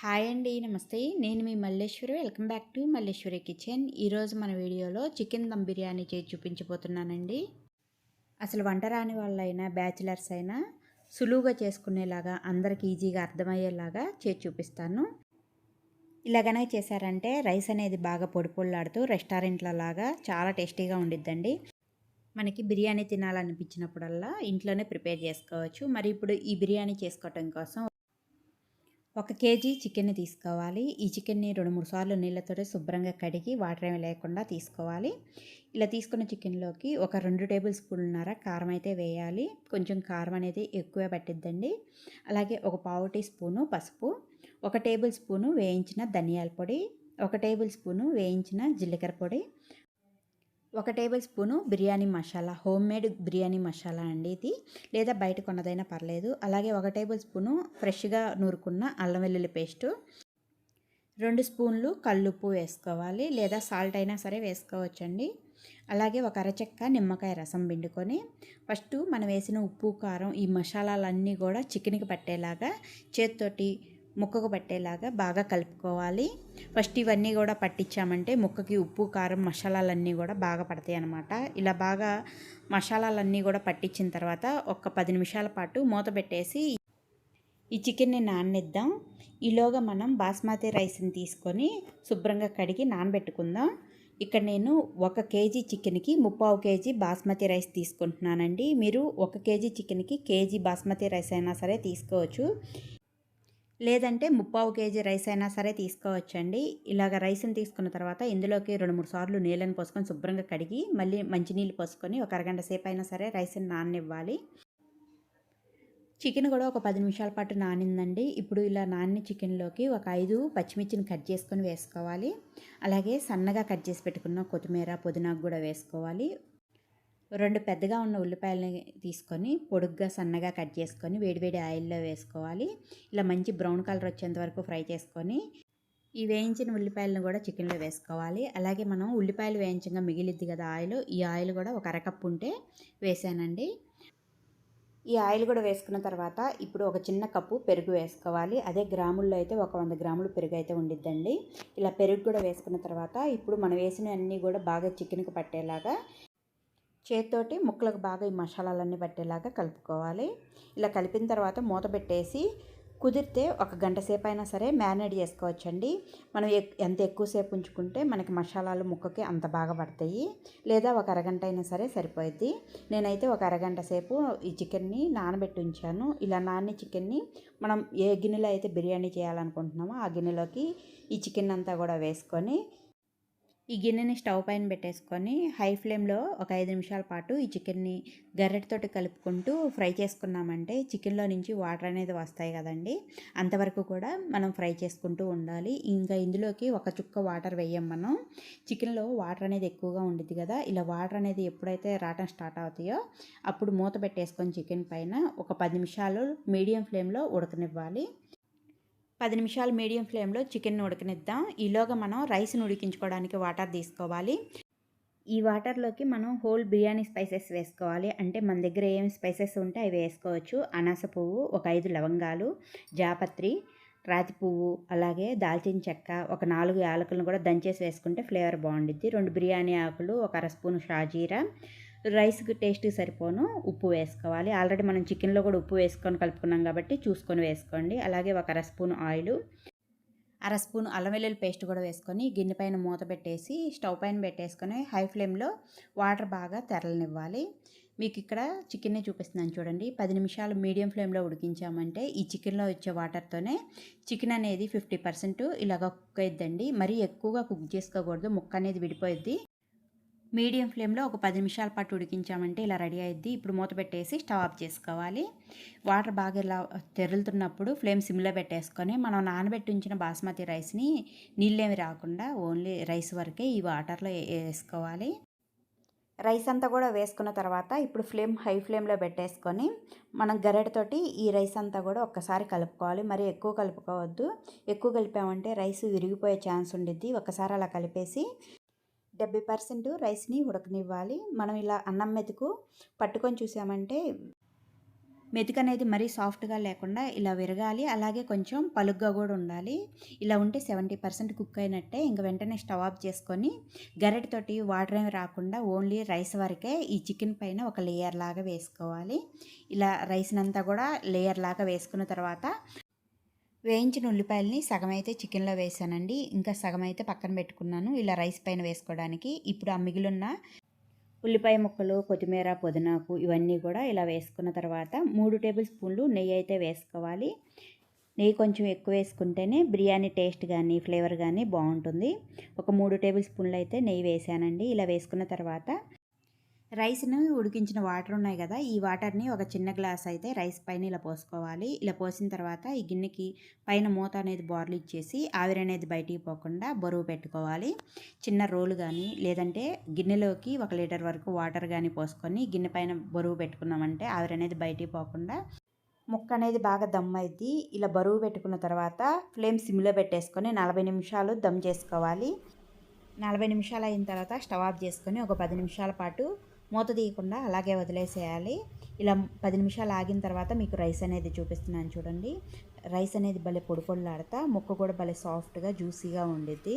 Hi అండి నమస్తే. నేను మీ Malleswari. Welcome back to Malleswari kitchen. ఈరోజు మన వీడియోలో చికెన్ దమ్ బిర్యానీ చేసి చూపించబోతున్నానండి. అసలు వంట రాని వాళ్ళైనా బ్యాచిలర్స్ అయినా సులువుగా చేసుకునేలాగా అందరికి ఈజీగా అర్థమయ్యేలాగా చేసి చూపిస్తాను. ఇలాగనే చేశారంటే రైస్ అనేది బాగా పొడిపొళ్ళాడుతూ పొడిలాడుతూ రెస్టారెంట్ల లాగా చాలా టేస్టీగా ఉండిద్దండి. మనకి బిర్యానీ తినాలనిపించినప్పుడల్లా ఇంట్లోనే ప్రిపేర్ చేసుకోవచ్చు. మరి ఇప్పుడు ఈ బిర్యానీ చేసుకోవటం కోసం ఒక కేజీ చికెన్ని తీసుకోవాలి. ఈ చికెన్ని రెండు మూడు సార్లు నీళ్ళతో శుభ్రంగా కడిగి వాటర్ ఏమి లేకుండా తీసుకోవాలి. ఇలా తీసుకున్న చికెన్లోకి ఒక రెండు టేబుల్ స్పూన్నర కారం అయితే వేయాలి. కొంచెం కారం అనేది ఎక్కువ పట్టిద్దండి. అలాగే ఒక పావు టీ స్పూను పసుపు ఒక టేబుల్ స్పూను వేయించిన ధనియాల పొడి ఒక టేబుల్ స్పూను వేయించిన జీలకర్ర పొడి ఒక tablespoon biryani masala home made biryani masala అండి ఇది. లేదా బయట కొన్నదైనా పర్లేదు. అలాగే ఒక టేబుల్ స్పూను ఫ్రెష్గా నూరుకున్న అల్లం వెల్లుల్లి పేస్టు. రెండు స్పూన్లు కల్లుప్పు వేసుకోవాలి. లేదా సాల్ట్ అయినా సరే వేసుకోవచ్చండి. అలాగే ఒక అరచెక్క నిమ్మకాయ రసం పిండుకొని ఫస్ట్ మనం వేసిన ఉప్పు కారం ఈ మసాలాలన్నీ కూడా చికెన్కి పట్టేలాగా చేతితోటి ముక్కకు పట్టేలాగా బాగా కలుపుకోవాలి. ఫస్ట్ ఇవన్నీ కూడా పట్టించామంటే ముక్కకి ఉప్పు కారం మసాలాలన్నీ కూడా బాగా పడతాయి అన్నమాట. ఇలా బాగా మసాలాలన్నీ కూడా పట్టించిన తర్వాత ఒక పది నిమిషాల పాటు మూత పెట్టేసి ఈ చికెన్ని నాననిద్దాం. ఈలోగా మనం బాస్మతి రైస్ని తీసుకొని శుభ్రంగా కడిగి నానబెట్టుకుందాం. ఇక్కడ నేను ఒక కేజీ చికెన్కి ముప్పావు కేజీ బాస్మతి రైస్ తీసుకుంటున్నానండి. మీరు ఒక కేజీ చికెన్కి కేజీ బాస్మతి రైస్ అయినా సరే తీసుకోవచ్చు. లేదంటే ముప్పావు కేజీ రైస్ అయినా సరే తీసుకోవచ్చండి. ఇలాగ రైస్ని తీసుకున్న తర్వాత ఇందులోకి రెండు మూడు సార్లు నీళ్ళని పోసుకొని శుభ్రంగా కడిగి మళ్ళీ మంచినీళ్ళు పోసుకొని ఒక అరగంట సేపు అయినా సరే రైస్ని నాననివ్వాలి. చికెన్ కూడా ఒక పది నిమిషాల పాటు నానిందండి. ఇప్పుడు ఇలా నాని చికెన్లోకి ఒక ఐదు పచ్చిమిర్చిని కట్ చేసుకొని వేసుకోవాలి. అలాగే సన్నగా కట్ చేసి పెట్టుకున్న కొత్తిమీర పుదీనాకు కూడా వేసుకోవాలి. రెండు పెద్దగా ఉన్న ఉల్లిపాయలని తీసుకొని పొడుగ్గా సన్నగా కట్ చేసుకొని వేడివేడి ఆయిల్లో వేసుకోవాలి. ఇలా మంచి బ్రౌన్ కలర్ వచ్చేంత వరకు ఫ్రై చేసుకొని ఈ వేయించిన ఉల్లిపాయలను కూడా చికెన్లో వేసుకోవాలి. అలాగే మనం ఉల్లిపాయలు వేయించగా మిగిలిద్ది కదా ఆయిల్ ఈ ఆయిల్ కూడా ఒక అరకప్పు ఉంటే వేసానండి. ఈ ఆయిల్ కూడా వేసుకున్న తర్వాత ఇప్పుడు ఒక చిన్న కప్పు పెరుగు వేసుకోవాలి. అదే గ్రాముల్లో అయితే ఒక వంద గ్రాములు పెరుగు అయితే ఉండిద్దండి. ఇలా పెరుగు కూడా వేసుకున్న తర్వాత ఇప్పుడు మనం వేసిన అన్నీ కూడా బాగా చికెన్కి పట్టేలాగా చేతితోటి ముక్కలకు బాగా ఈ మసాలాలన్నీ పట్టేలాగా కలుపుకోవాలి. ఇలా కలిపిన తర్వాత మూత పెట్టేసి కుదిరితే ఒక గంట సేపు అయినా సరే మ్యారినేట్ చేసుకోవచ్చండి. మనం ఎంత ఎక్కువసేపు ఉంచుకుంటే మనకి మసాలాలు ముక్కకి అంత బాగా పడతాయి. లేదా ఒక అరగంట అయినా సరే సరిపోయిద్ది. నేనైతే ఒక అరగంట సేపు ఈ చికెన్ని నానబెట్టి ఉంచాను. ఇలా నాని చికెన్ని మనం ఏ గిన్నెలో అయితే బిర్యానీ చేయాలనుకుంటున్నామో ఆ గిన్నెలోకి ఈ చికెన్ అంతా కూడా వేసుకొని ఈ గిన్నెని స్టవ్ పైన పెట్టేసుకొని హై ఫ్లేమ్లో ఒక ఐదు నిమిషాల పాటు ఈ చికెన్ని గర్రెటతోటి కలుపుకుంటూ ఫ్రై చేసుకున్నామంటే చికెన్లో నుంచి వాటర్ అనేది వస్తాయి కదండి అంతవరకు కూడా మనం ఫ్రై చేసుకుంటూ ఉండాలి. ఇంకా ఇందులోకి ఒక చుక్క వాటర్ వేయం మనం. చికెన్లో వాటర్ అనేది ఎక్కువగా ఉండిద్ది కదా ఇలా వాటర్ అనేది ఎప్పుడైతే రావటం స్టార్ట్ అవుతాయో అప్పుడు మూత పెట్టేసుకొని చికెన్ పైన ఒక పది నిమిషాలు మీడియం ఫ్లేమ్లో ఉడకనివ్వాలి. పది నిమిషాలు మీడియం ఫ్లేమ్లో చికెన్ ఉడకనిద్దాం. ఈలోగా మనం రైస్ని ఉడికించుకోవడానికి వాటర్ తీసుకోవాలి. ఈ వాటర్లోకి మనం హోల్ బిర్యానీ స్పైసెస్ వేసుకోవాలి. అంటే మన దగ్గర ఏం స్పైసెస్ ఉంటే అవి వేసుకోవచ్చు. అనాస పువ్వు ఒక ఐదు లవంగాలు జాపత్రి రాతి పువ్వు అలాగే దాల్చిన చెక్క ఒక నాలుగు యాలకులను కూడా దంచేసి వేసుకుంటే ఫ్లేవర్ బాగుండిద్ది. రెండు బిర్యానీ ఆకులు ఒక అర స్పూన్ షాజీరా రైస్కి టేస్ట్కి సరిపోను. ఉప్పు వేసుకోవాలి. ఆల్రెడీ మనం చికెన్లో కూడా ఉప్పు వేసుకొని కలుపుకున్నాం కాబట్టి చూసుకొని వేసుకోండి. అలాగే ఒక అర స్పూన్ ఆయిల్ అర స్పూన్ అల్లం వెల్లుల్లి పేస్ట్ కూడా వేసుకొని గిన్నె పైన మూత పెట్టేసి స్టవ్ పైన పెట్టేసుకొని హై ఫ్లేమ్లో వాటర్ బాగా తెరలనివ్వాలి. మీకు ఇక్కడ చికెన్నే చూపిస్తున్నాను చూడండి. పది నిమిషాలు మీడియం ఫ్లేమ్లో ఉడికించామంటే ఈ చికెన్లో వచ్చే వాటర్తోనే చికెన్ అనేది ఫిఫ్టీ పర్సెంట్ ఇలాగ కుక్ అయిద్దండి. మరీ ఎక్కువగా కుక్ చేసుకోకూడదు. ముక్క అనేది విడిపోయిద్ది. మీడియం ఫ్లేమ్లో ఒక పది నిమిషాల పాటు ఉడికించామంటే ఇలా రెడీ అయింది ఇప్పుడు మూత పెట్టేసి స్టవ్ ఆఫ్ చేసుకోవాలి. వాటర్ బాగా ఇలా తెరులుతున్నప్పుడు ఫ్లేమ్ సిమ్లో పెట్టేసుకొని మనం నానబెట్టి ఉంచిన బాస్మతి రైస్ని నీళ్ళేమి రాకుండా ఓన్లీ రైస్ వరకే ఈ వాటర్లో వేసుకోవాలి. రైస్ అంతా కూడా వేసుకున్న తర్వాత ఇప్పుడు ఫ్లేమ్ హై ఫ్లేమ్లో పెట్టేసుకొని మనం గరెడతోటి ఈ రైస్ అంతా కూడా ఒక్కసారి కలుపుకోవాలి. మరి ఎక్కువ కలుపుకోవద్దు. ఎక్కువ కలిపామంటే రైస్ విరిగిపోయే ఛాన్స్ ఉండిద్ది. ఒకసారి అలా కలిపేసి డెబ్బై పర్సెంట్ రైస్ని ఉడకనివ్వాలి. మనం ఇలా అన్నం మెతుకు పట్టుకొని చూసామంటే మెతుకు అనేది మరీ సాఫ్ట్గా లేకుండా ఇలా విరగాలి. అలాగే కొంచెం పలుగ్గా కూడా ఉండాలి. ఇలా ఉంటే సెవెంటీ పర్సెంట్ కుక్ అయినట్టే. ఇంకా వెంటనే స్టవ్ ఆఫ్ చేసుకొని గరిటతోటి వాటర్ ఏమి రాకుండా ఓన్లీ రైస్ వరకే ఈ చికెన్ పైన ఒక లేయర్ లాగా వేసుకోవాలి. ఇలా రైస్నంతా కూడా లేయర్ లాగా వేసుకున్న తర్వాత వేయించిన ఉల్లిపాయలని సగం అయితే చికెన్లో వేసానండి. ఇంకా సగం అయితే పక్కన పెట్టుకున్నాను. ఇలా రైస్ పైన వేసుకోవడానికి ఇప్పుడు ఆ మిగిలిన ఉల్లిపాయ ముక్కలు కొత్తిమీర పుదీనాకు ఇవన్నీ కూడా ఇలా వేసుకున్న తర్వాత మూడు టేబుల్ స్పూన్లు నెయ్యి అయితే వేసుకోవాలి. నెయ్యి కొంచెం ఎక్కువ వేసుకుంటేనే బిర్యానీ టేస్ట్ కానీ ఫ్లేవర్ కానీ బాగుంటుంది. ఒక మూడు టేబుల్ స్పూన్లు అయితే నెయ్యి వేసానండి. ఇలా వేసుకున్న తర్వాత రైస్ను ఉడికించిన వాటర్ ఉన్నాయి కదా ఈ వాటర్ని ఒక చిన్న గ్లాస్ అయితే రైస్ పైన ఇలా పోసుకోవాలి. ఇలా పోసిన తర్వాత ఈ గిన్నెకి పైన మూత అనేది బార్లు ఇచ్చేసి ఆవిరి అనేది బయటికి పోకుండా బరువు పెట్టుకోవాలి. చిన్న రోలు కానీ లేదంటే గిన్నెలోకి ఒక లీటర్ వరకు వాటర్ కానీ పోసుకొని గిన్నె పైన బరువు పెట్టుకున్నామంటే ఆవిరి అనేది బయటికి పోకుండా ముక్క అనేది బాగా దమ్ అయింది ఇలా బరువు పెట్టుకున్న తర్వాత ఫ్లేమ్ సిమ్లో పెట్టేసుకొని నలభై నిమిషాలు దమ్ చేసుకోవాలి. నలభై నిమిషాలు అయిన తర్వాత స్టవ్ ఆఫ్ చేసుకొని ఒక పది నిమిషాల పాటు మూత తీయకుండా అలాగే వదిలేసేయాలి. ఇలా పది నిమిషాలు ఆగిన తర్వాత మీకు రైస్ అనేది చూపిస్తున్నాను చూడండి. రైస్ అనేది భలే పొడి పొడిలాడుతా ముక్క కూడా భలే సాఫ్ట్గా జ్యూసీగా ఉండిద్ది.